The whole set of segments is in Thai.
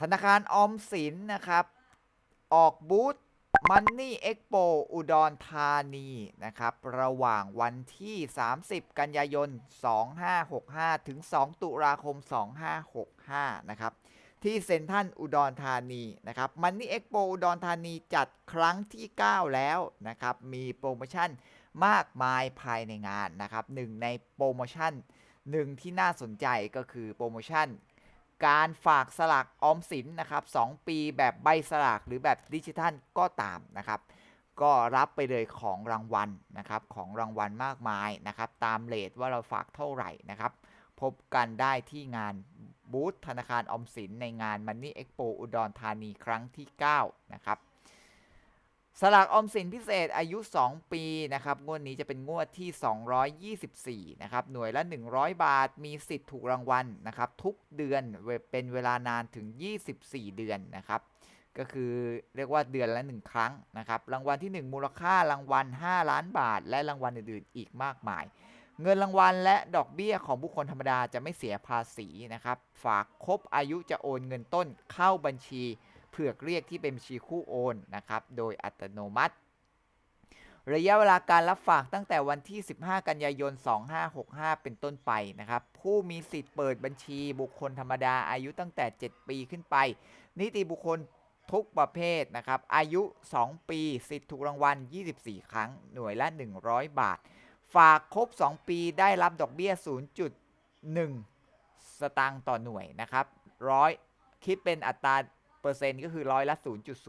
ธนาคารออมสินนะครับ ออกบูธ Money Expo อุดรธานีนะครับ ระหว่างวันที่ 30 กันยายน 2565 ถึง 2 ตุลาคม 2565 นะครับ ที่เซ็นทรัลอุดรธานีนะครับ Money Expo อุดรธานีจัดครั้งที่ 9 แล้วนะครับ มีโปรโมชั่นมากมายภายในงานนะครับหนึ่งในโปรโมชั่นหนึ่งที่น่าสนใจก็คือโปรโมชั่น การฝากสลากออมสินนะครับ2ปีแบบใบสลากหรือแบบดิจิทัลก็ตามนะครับ ก็รับไปเลยของรางวัลนะครับของรางวัลมากมายนะครับ ตามเลทว่าเราฝากเท่าไหร่นะครับ พบกันได้ที่งานบูธธนาคารออมสินในงาน Money Expo อุดรธานีครั้งที่ 9 นะครับ สลากออมสินพิเศษอายุ 2 ปีนะครับงวดนี้จะเป็นงวดที่ 224นะครับหน่วยละ 100 บาทมีสิทธิ์ถูกรางวัลนะครับทุกเดือนเป็นเวลานานถึง 24 เดือนนะครับก็คือเรียกว่าเดือนละ 1 ครั้งนะครับรางวัลที่ 1 มูลค่ารางวัล 5 ล้านบาท และรางวัลอื่นๆ อีกมากมาย เงินรางวัลและดอกเบี้ยของบุคคลธรรมดาจะไม่เสียภาษีนะครับฝากครบอายุจะโอนเงินต้นเข้าบัญชี เผือกเรียกที่เป็นบัญชีคู่โอนนะครับโดยอัตโนมัติ ระยะเวลาการรับฝากตั้งแต่วันที่ 15 กันยายน 2565 เป็นต้นไปนะครับผู้มีสิทธิ์เปิดบัญชีบุคคลธรรมดาอายุตั้งแต่ 7 ปีขึ้นไป นิติบุคคลทุกประเภทนะครับอายุ 2 ปี สิทธิ์ถูกรางวัล 24 ครั้ง หน่วยละ 100 บาท ฝากครบ 2 ปีได้รับดอกเบี้ย 0.1 สตางค์ต่อหน่วยนะครับร้อยคิดเป็นอัตรา เปอร์เซ็นต์ก็คือร้อยละ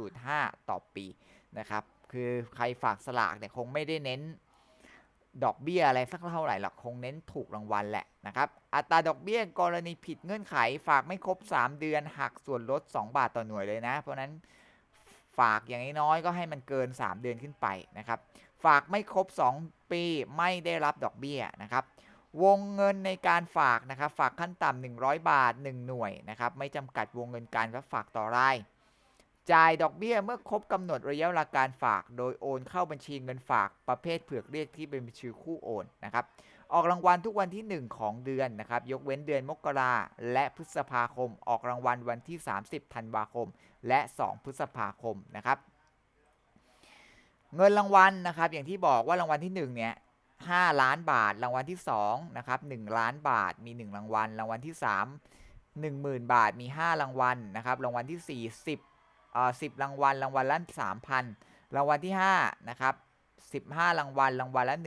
0.05 ต่อปีนะครับ คือใครฝากสลากเนี่ยคงไม่ได้เน้นดอกเบี้ยอะไรสักเท่าไหร่หรอกคงเน้นถูกรางวัลแหละนะครับ อัตราดอกเบี้ยกรณีผิดเงื่อนไข ฝากไม่ครบ 3 เดือนหักส่วนลด 2 บาทต่อหน่วยเลยนะ เพราะนั้นฝากอย่างน้อยก็ให้มันเกิน 3 เดือนขึ้นไปนะครับ ฝากไม่ครบ 2 ปีไม่ได้รับดอกเบี้ยนะครับ วงเงินในการฝากนะครับฝากขั้นต่ำ100 บาท 1 หน่วยนะครับไม่จำกัดวงเงินการรับฝากต่อรายจ่ายดอกเบี้ยเมื่อครบกำหนดระยะเวลาการฝาก โดยโอนเข้าบัญชีเงินฝากประเภทเผือกเรียกที่เป็นบัญชีคู่โอนนะครับออกรางวัลทุกวันที่ 1 ของเดือนนะครับยกเว้นเดือนมกราและพฤษภาคม ออกรางวัลวันที่ 30 ธันวาคม และ 2 พฤษภาคมนะครับเงินรางวัลนะครับอย่างที่บอกว่ารางวัลที่1เนี่ย 5 ล้านบาท รางวัลที่2นะครับ1ล้านบาทมี 1 รางวัล รางวัลที่ 3 10,000 บาทมี 5 รางวัลนะครับ รางวัลที่ 4 10เอ่อ10 รางวัล รางวัลละ3,000 รางวัลที่5นะครับ15 รางวัล รางวัลละ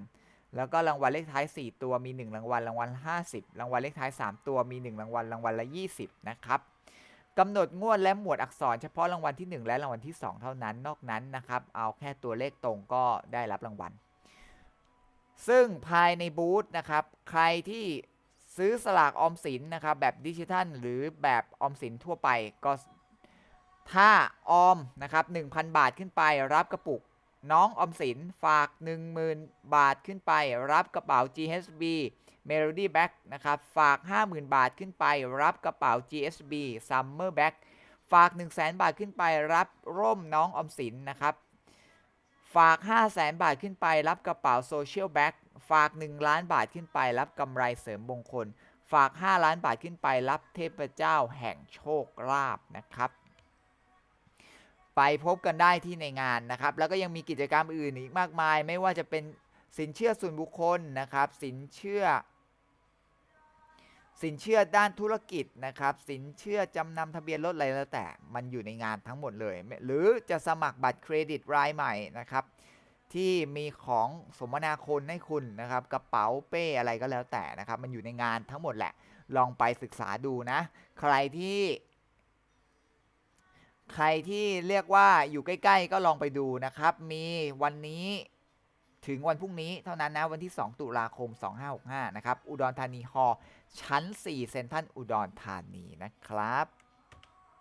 1,000 แล้วก็รางวัลเลขท้าย 4 ตัวมี 1 รางวัล รางวัล 50 รางวัลเลขท้าย 3 ตัวมี 1 รางวัล รางวัลละ 20 นะครับกำหนดงวดและหมวดอักษรเฉพาะรางวัลที่ 1 และรางวัลที่ 2 เท่านั้น นอกนั้นนะครับ เอาแค่ตัวเลขตรงก็ได้รับรางวัล ซึ่งภายในบูธนะครับ ใครที่ซื้อสลากออมสินนะครับ แบบดิจิทัล หรือแบบออมสินทั่วไปก็ถ้าออมนะครับ 1,000 บาทขึ้นไปรับกระปุกน้องออมสินฝาก 10,000 บาทขึ้นไป รับกระเป๋า GHB Melody Bag นะครับ ฝาก 50,000 บาทขึ้นไป รับกระเป๋า GSB Summer Bag ฝาก 1,000 0 บาทขึ้นไป รับร่มน้องออมสินนะครับ ฝาก 5 0 0แสนบาทขึ้นไป รับกระเป๋าโซเชียลแบ็กฝาก 1 ล้านบาทขึ้นไป รับกำไรเสริมมงคล ฝาก 5 ล้านบาทขึ้นไป รับเทพเจ้าแห่งโชคลาภนะครับ ไปพบกันได้ที่ในงานนะครับ แล้วก็ยังมีกิจกรรมอื่นอีกมากมาย ไม่ว่าจะเป็นสินเชื่อส่วนบุคคลนะครับ สินเชื่อ สินเชื่อด้านธุรกิจนะครับ สินเชื่อจำนำทะเบียนรถอะไรแล้วแต่ มันอยู่ในงานทั้งหมดเลย หรือจะสมัครบัตรเครดิตรายใหม่นะครับ ที่มีของสมนาคุณให้คุณนะครับ กระเป๋าเป้อะไรก็แล้วแต่นะครับ มันอยู่ในงานทั้งหมดแหละ ลองไปศึกษาดูนะ ใครที่ ใครที่เรียกว่าอยู่ใกล้ ๆ ก็ลองไปดูนะครับ มีวันนี้ ถึงวันพรุ่งนี้เท่านั้นนะ วันที่ 2 ตุลาคม 2565 นะครับ อุดรธานีฮอชั้น 4 เซ็นทรัลอุดรธานีนะครับ